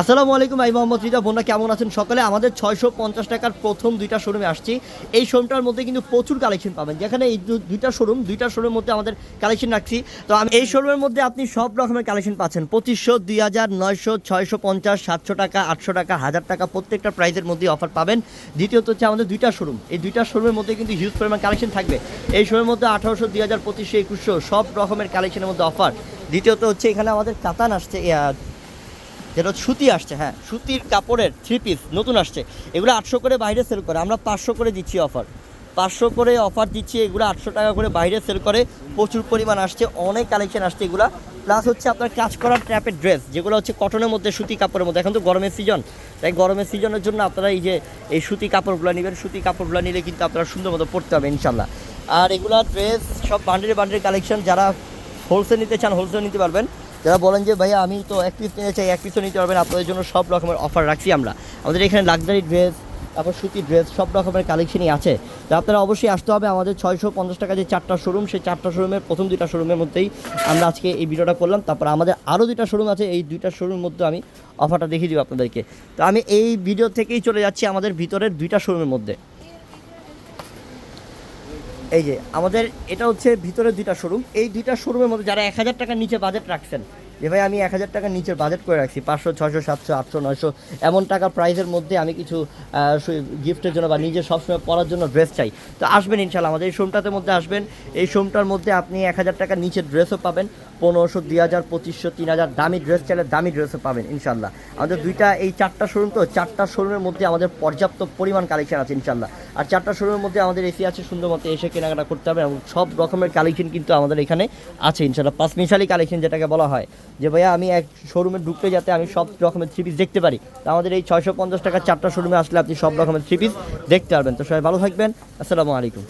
আসসালামু আলাইকুম আই মোহাম্মদ রিজা বোনা কেমন আছেন সকালে? আমাদের ছয়শো পঞ্চাশ টাকার প্রথম দুইটা শোরুমে আসছি। এই শোরুমটার মধ্যে কিন্তু প্রচুর কালেকশন পাবেন। যেখানে এই দুইটা শোরুম দুইটা শোরুমের মধ্যে আমাদের কালেকশন রাখছি। তো আমি এই শোরুমের মধ্যে আপনি সব রকমের কালেকশন পাচ্ছেন। পঁচিশশো, দুই হাজার, নয়শো, ছয়শো পঞ্চাশ, সাতশো টাকা, আটশো টাকা, হাজার টাকা, প্রত্যেকটা প্রাইজের মধ্যে অফার পাবেন। দ্বিতীয়ত হচ্ছে আমাদের দুইটা শোরুম এই দুইটা শোরুমের মধ্যে কিন্তু হিউজ পরিমাণ কালেকশন থাকবে। এই শোরুমের মধ্যে আঠারোশো, দুই হাজার, পঁচিশশো, একুশশো সব রকমের কালেকশনের মধ্যে অফার দ্বিতীয়ত হচ্ছে এখানে আমাদের কাতান আসছে যেটা সুতি আসছে হ্যাঁ। সুতির কাপড়ের থ্রি পিস নতুন আসছে। এগুলো আটশো করে বাইরে সেল করে, আমরা পাঁচশো করে দিচ্ছি অফার পাঁচশো করে অফার দিচ্ছি, এগুলো আটশো টাকা করে বাইরে সেল করে। প্রচুর পরিমাণ আসছে, অনেক কালেকশন আসছে এগুলো। প্লাস হচ্ছে আপনার কাজ করার ট্র্যাপের ড্রেস যেগুলো হচ্ছে কটনের মধ্যে, সুতি কাপড়ের মধ্যে। এখন তো গরমের সিজন তাই গরমের সিজনের জন্য আপনারা এই যে, এই সুতি কাপড়গুলো নেবেন, সুতি কাপড়গুলো নিলে কিন্তু আপনারা সুন্দর মতো পড়তে হবে ইনশাল্লাহ আর এগুলা ড্রেস সব বান্ডেল বান্ডেল কালেকশন যারা হোলসেল নিতে চান হোলসেল নিতে পারবেন। যারা বলেন যে, ভাইয়া, আমি তো এক পিস নিতে চাই এক পিসও নিতে পারবেন আপনাদের জন্য সব রকমের অফার রাখছি আমরা। আমাদের এখানে লাক্সারি ড্রেস তারপর সুতি ড্রেস সব রকমের কালেকশনই আছে। তো আপনারা অবশ্যই আসতে হবে আমাদের ছয়শো পঞ্চাশ টাকা যে চারটা শোরুম সেই চারটা শোরুমের প্রথম দুইটা শোরুমের মধ্যেই আমরা আজকে এই ভিডিওটা করলাম। তারপর আমাদের আরও দুইটা শোরুম আছে, এই দুইটা শোরুমের মধ্যে আমি অফারটা দেখিয়ে দিব আপনাদেরকে। তো আমি এই ভিডিও থেকেই চলে যাচ্ছি আমাদের ভিতরের দুইটা শোরুমের মধ্যে। এই যে, আমাদের এটা হচ্ছে ভিতরে দুইটা শোরুম এই দুইটা শোরুমের মধ্যে যারা এক হাজার টাকার নিচে বাজেট রাখছেন, যে ভাই আমি এক হাজার টাকার নিচের বাজেট করে রাখছি, পাঁচশো ছশো সাতশো, আটশো, নয়শো, এমন টাকা প্রাইসের মধ্যে আমি কিছু গিফটের জন্য বা নিজের সবসময় পরার জন্য ড্রেস চাই। তো আসবেন ইনশাল্লাহ আমাদের এই শোরুমটাতে মধ্যে আসবেন। এই শোরুমটার মধ্যে আপনি এক হাজার টাকার নিচের ড্রেসও পাবেন, পনেরোশো, দুই হাজার, পঁচিশশো, তিন হাজার, দামি ড্রেস চাইলে দামি ড্রেসও পাবেন ইনশাল্লাহ আমাদের দুইটা, এই চারটা শোরুম তো, চারটা শোরুমের মধ্যে আমাদের পর্যাপ্ত পরিমাণ কালেকশন আছে ইনশাল্লাহ আর চারটা শোরুমের মধ্যে আমাদের এসি আছে, সুন্দর মতো এসে কেনাকাটা করতে হবে এবং সব রকমের কালেকশন কিন্তু আমাদের এখানে আছে ইনশাল্লাহ পাঁচ মিশালি কালেকশন যেটাকে বলা হয়। যে ভাইয়া, আমি এক শোরুমে ঢুকতে যাতে আমি সব রকমের থ্রি পিস দেখতে পারি। তো আমাদের এই ছয়শো পঞ্চাশ টাকার চারটা শোরুমে আসলে আপনি সব রকমের থ্রি পিস দেখতে পারবেন। তো সবাই ভালো থাকবেন। আসসালামু আলাইকুম।